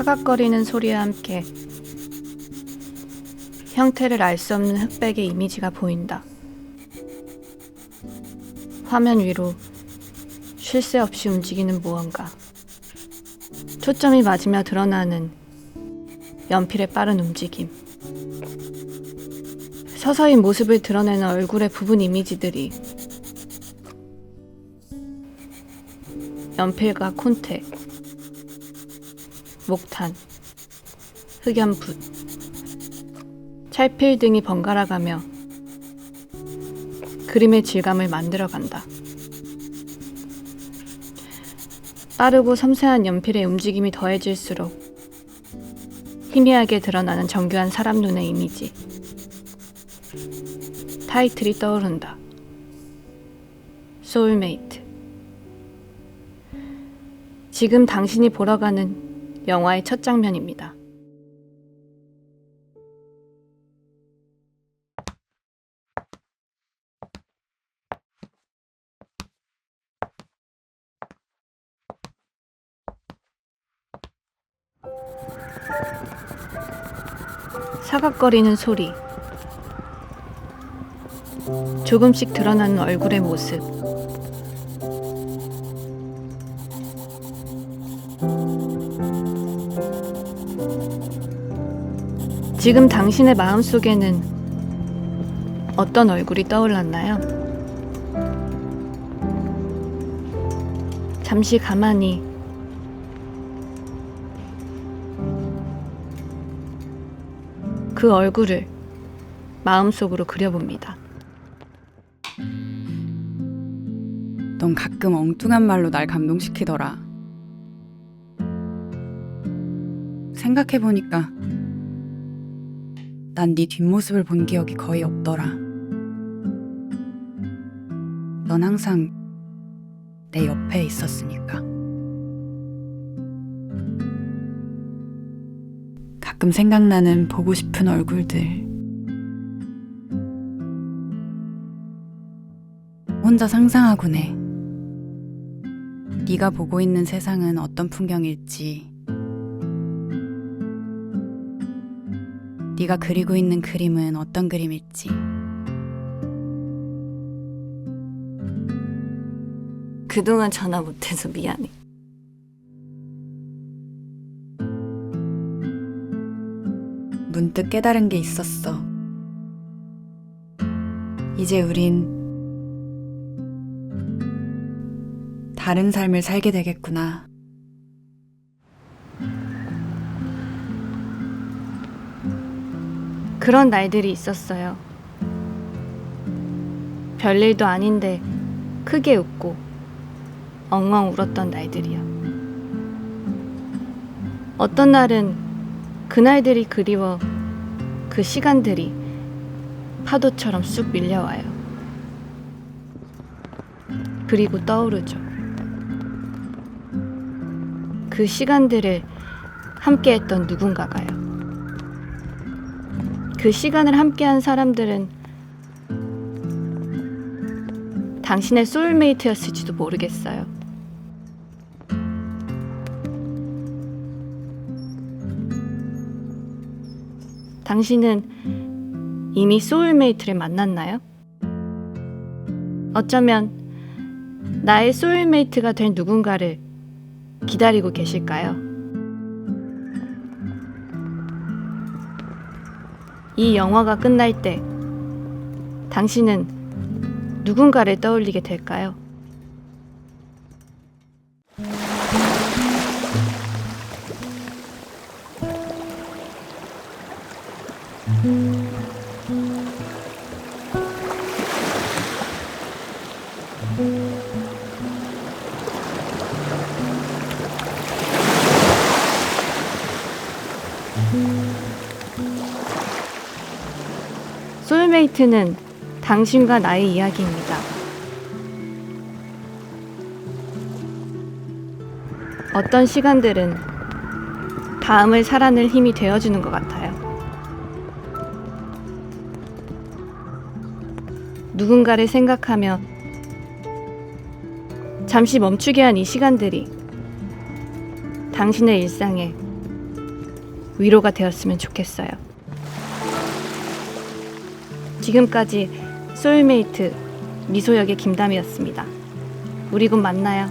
사각거리는 소리와 함께 형태를 알 수 없는 흑백의 이미지가 보인다. 화면 위로 쉴 새 없이 움직이는 무언가. 초점이 맞으며 드러나는 연필의 빠른 움직임. 서서히 모습을 드러내는 얼굴의 부분 이미지들이 연필과 콘테, 목탄, 흑연붓, 찰필 등이 번갈아가며 그림의 질감을 만들어 간다. 빠르고 섬세한 연필의 움직임이 더해질수록 희미하게 드러나는 정교한 사람 눈의 이미지. 타이틀이 떠오른다. 소울메이트. 지금 당신이 보러 가는 영화의 첫 장면입니다. 사각거리는 소리. 조금씩 드러나는 얼굴의 모습. 지금 당신의 마음 속에는 어떤 얼굴이 떠올랐나요? 잠시 가만히 그 얼굴을 마음속으로 그려봅니다. 넌 가끔 엉뚱한 말로 날 감동시키더라. 생각해보니까 난 네 뒷모습을 본 기억이 거의 없더라. 넌 항상 내 옆에 있었으니까. 가끔 생각나는 보고 싶은 얼굴들. 혼자 상상하곤 해. 네가 보고 있는 세상은 어떤 풍경일지, 네가 그리고 있는 그림은 어떤 그림일지. 그동안 전화 못해서 미안해. 문득 깨달은 게 있었어. 이제 우린 다른 삶을 살게 되겠구나. 그런 날들이 있었어요. 별일도 아닌데 크게 웃고 엉엉 울었던 날들이요. 어떤 날은 그날들이 그리워 그 시간들이 파도처럼 쑥 밀려와요. 그리고 떠오르죠. 그 시간들을 함께 했던 누군가가요. 그 시간을 함께한 사람들은 당신의 소울메이트였을지도 모르겠어요. 당신은 이미 소울메이트를 만났나요? 어쩌면 나의 소울메이트가 될 누군가를 기다리고 계실까요? 이 영화가 끝날 때 당신은 누군가를 떠올리게 될까요? 소울메이트는 당신과 나의 이야기입니다. 어떤 시간들은 다음을 살아낼 힘이 되어주는 것 같아요. 누군가를 생각하며 잠시 멈추게 한 이 시간들이 당신의 일상에 위로가 되었으면 좋겠어요. 지금까지 소울메이트 미소 역의 김담이었습니다. 우리 곧 만나요.